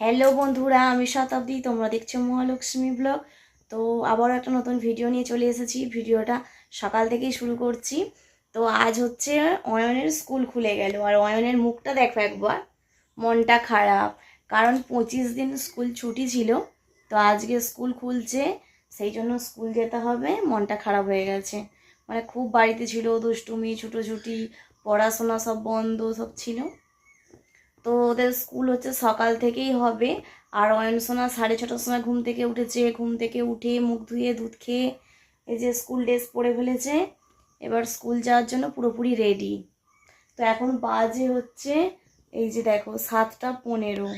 Hello বন্ধুরা, আমি শতাব্দী, তোমরা দেখছ মহালক্ষ্মী ব্লগ। তো আবারও একটা নতুন ভিডিও নিয়ে চলে এসেছি। ভিডিওটা সকাল থেকেই শুরু করছি। তো আজ হচ্ছে অয়নের স্কুল খুলে গেল। আর অয়নের মুখটা দেখো একবার। মনটা খারাপ। কারণ পঁচিশ দিন স্কুল ছুটি ছিল। তো আজকে স্কুল খুলছে। সেই জন্য স্কুল যেতে হবে। মনটা খারাপ হয়ে গেছে। মানে খুব বাড়িতে ছিল, দুষ্টুমি, ছুটোছুটি, পড়াশোনা সব বন্ধ সব ছিল। তো ওদের স্কুল হচ্ছে সকাল থেকেই হবে। আর অয়ন সোনা সাড়ে ছটার সময় ঘুম থেকে উঠেছে। ঘুম থেকে উঠে মুখ ধুয়ে দুধ খেয়ে এই যে স্কুল ড্রেস পরে ফেলেছে। এবার স্কুল যাওয়ার জন্য পুরোপুরি রেডি তো এখন বাজে হচ্ছে এই যে দেখো সাতটা পনেরো।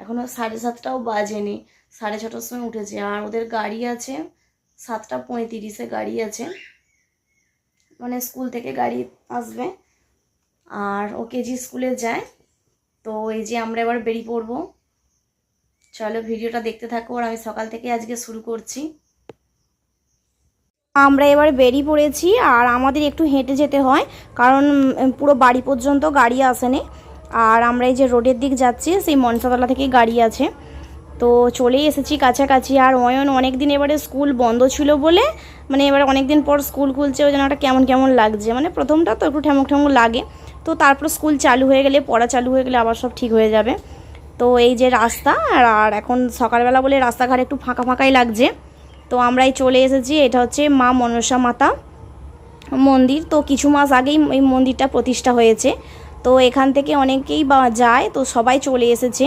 এখনও সাড়ে সাতটাও বাজেনি। সাড়ে ছটার সময় উঠেছে। আর ওদের গাড়ি আছে, সাতটা পঁয়ত্রিশে গাড়ি আছে। মানে স্কুল থেকে গাড়ি আসবে। আর ও কেজি স্কুলে যায়। তো এই যে আমরা এবার বেরিয়ে পড়ব। চলো ভিডিওটা দেখতে থাকো আর আমি সকাল থেকে আজকে শুরু করছি। আমরা এবার বেরিয়ে পড়েছি আর আমাদের একটু হেঁটে যেতে হয়, কারণ পুরো বাড়ি পর্যন্ত গাড়ি আসেনি। আর আমরা এই যে রোডের দিক যাচ্ছি, সেই মনসাতলা থেকে গাড়ি আছে। তো চলেই এসেছি কাছাকাছি। আর অয়ন অনেক দিন এবারে স্কুল বন্ধ ছিল বলে মানে এবার অনেক দিন পর স্কুল খুলছে, ওই জন্য একটা কেমন কেমন লাগছে। মানে প্রথমটা তো একটু ঠেমক ঠেমক লাগে। তো তারপর স্কুল চালু হয়ে গেলে, পড়া চালু হয়ে গেলে আবার সব ঠিক হয়ে যাবে। তো এই যে রাস্তা, আর আর এখন সকালবেলা বলে রাস্তাঘাট একটু ফাঁকা ফাঁকাই লাগছে। তো আমরাই চলে এসেছি, এটা হচ্ছে মা মনসা মাতা মন্দির। তো কিছু মাস আগেই এই মন্দিরটা প্রতিষ্ঠা হয়েছে। তো এখান থেকে অনেকেই বা যায়, তো সবাই চলে এসেছে।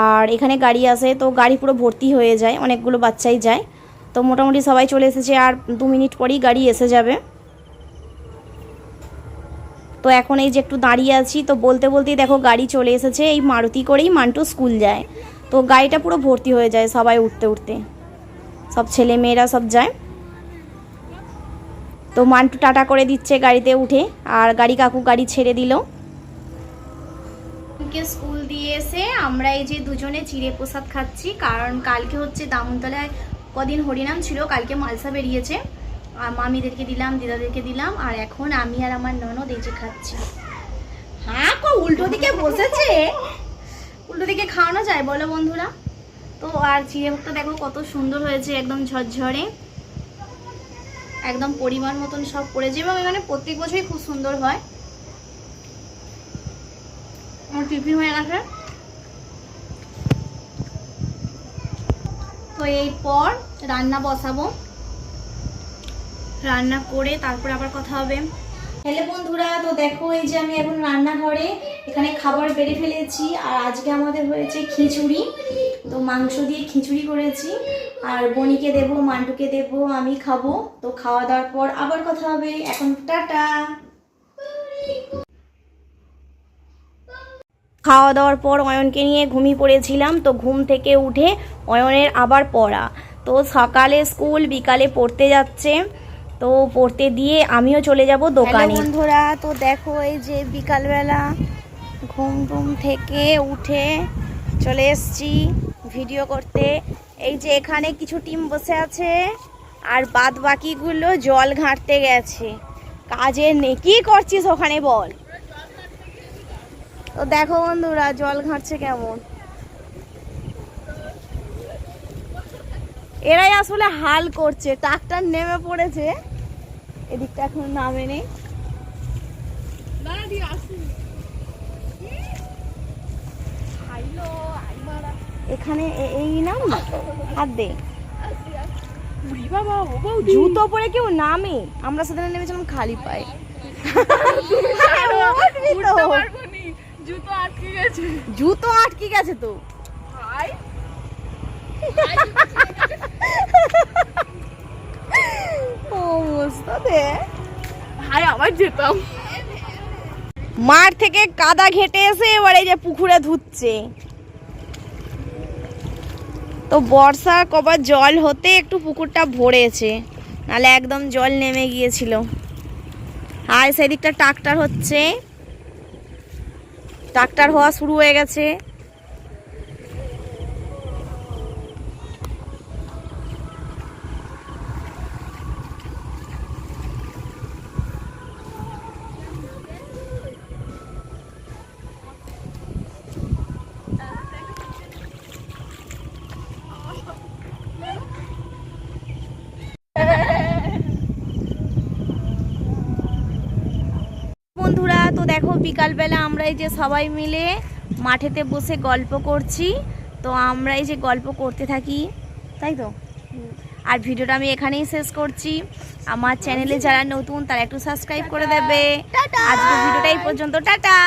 আর এখানে গাড়ি আসে তো গাড়ি পুরো ভর্তি হয়ে যায়, অনেকগুলো বাচ্চাই যায়। তো মোটামুটি সবাই চলে এসেছে আর দু মিনিট পরেই গাড়ি এসে যাবে। তো এখন এই যে একটু দাঁড়িয়ে আছি, তো বলতে বলতেই দেখো গাড়ি চলে এসেছে, এই মারুতি করেই মান্টু স্কুল যায়। তো গাড়িটা পুরো ভর্তি হয়ে যায় সবাই উঠতে উঠতে। সব ছেলে মেয়েরা সব যায়। তো মান্টু টাটা করে দিচ্ছে গাড়িতে উঠে, আর গাড়ি কাকু গাড়ি ছেড়ে দিল। স্কুল দিয়ে এসে আমরা এই যে দুজনে চিড়ে প্রসাদ খাচ্ছি, কারণ কালকে হচ্ছে দামনতলায় কদিন হরিনাম ছিল, কালকে মালসা বেরিয়েছে। আর মামিদেরকে দিলাম, দিদাদেরকে দিলাম, আর এখন আমি আর আমার ননদ এই যে খাচ্ছি। হ্যাঁ কো, উল্টো দিকে বসেছে। উল্টো দিকে খাওয়ানো যায়, বলো বন্ধুরা। তো আর চিড়ে ভোগটা দেখো কত সুন্দর হয়েছে, একদম ঝরঝরে। একদম পরিমাণ মতন সব পড়েছে, এবং এখানে প্রত্যেক বছরই খুব সুন্দর হয়। আমার টিফিন হয়ে গেছে। তো এরপর রান্না বসাবো। রান্না করে তারপর আবার কথা হবে। হ্যালো বন্ধুরা, তো দেখো এই যে আমি এখন রান্নাঘরে এখানে খাবার বেড়ে ফেলেছি আর আজকে আমাদের হয়েছে খিচুড়ি। তো মাংস দিয়ে খিচুড়ি করেছি আর বনিকে দেব, মান্টুকে দেব, আমি খাব। তো খাওয়া দাওয়ার পর আবার কথা হবে। এখন টাটা! খাওয়া দাওয়ার পর অয়নকে নিয়ে ঘুমিয়ে পড়েছিলাম তো ঘুম থেকে উঠে অয়নের আবার পড়া। তো সকালে স্কুল বিকালে পড়তে যাচ্ছে। তো পড়তে দিয়ে আমিও চলে যাব দোকানে। বন্ধুরা তো দেখো এই যে বিকালবেলা ঘুম টুম থেকে উঠে চলে এসছি ভিডিও করতে। এই যে এখানে কিছু টিম বসে আছে আর বাদ বাকিগুলো জল ঘাঁটতে গেছে। কাজে নেই কি করছিস ওখানে বল? তো দেখো বন্ধুরা জল ঘাঁটছে কেমন। এরাই আসলে হাল করছে ট্রাক্টর নেমে পড়েছে। এদিকটা এখন নামে নেই। এখানে এই নাম হাত দে। জুতো পরে কেউ নামে? আমরা সেদিন নেমেছিলাম খালি পায়ে। জুতো আটকে গেছে। জুতো আটকে গেছে তো। ভাই। অবস্থা দে। ভাই আবার যেতাম। মাঠ থেকে কাদা ঘেটে এসে এবার এই যে পুকুরে ধুচ্ছে। তো বর্ষা কবার জল হতে একটু পুকুরটা ভরেছে নালে একদম জল নেমে গিয়েছিল। আর সেদিকটা ট্রাক্টর হচ্ছে। ট্রাক্টর হওয়া শুরু হয়ে গেছে। দেখো বিকালবেলা আমরা এই যে সবাই মিলে মাঠেতে বসে গল্প করছি। তো আমরা এই যে গল্প করতে থাকি তাই তো? আর ভিডিওটা আমি এখানেই শেষ করছি। আমার চ্যানেলে যারা নতুন তারা একটু সাবস্ক্রাইব করে দেবে। আজকে ভিডিওটা এই পর্যন্ত টাটা!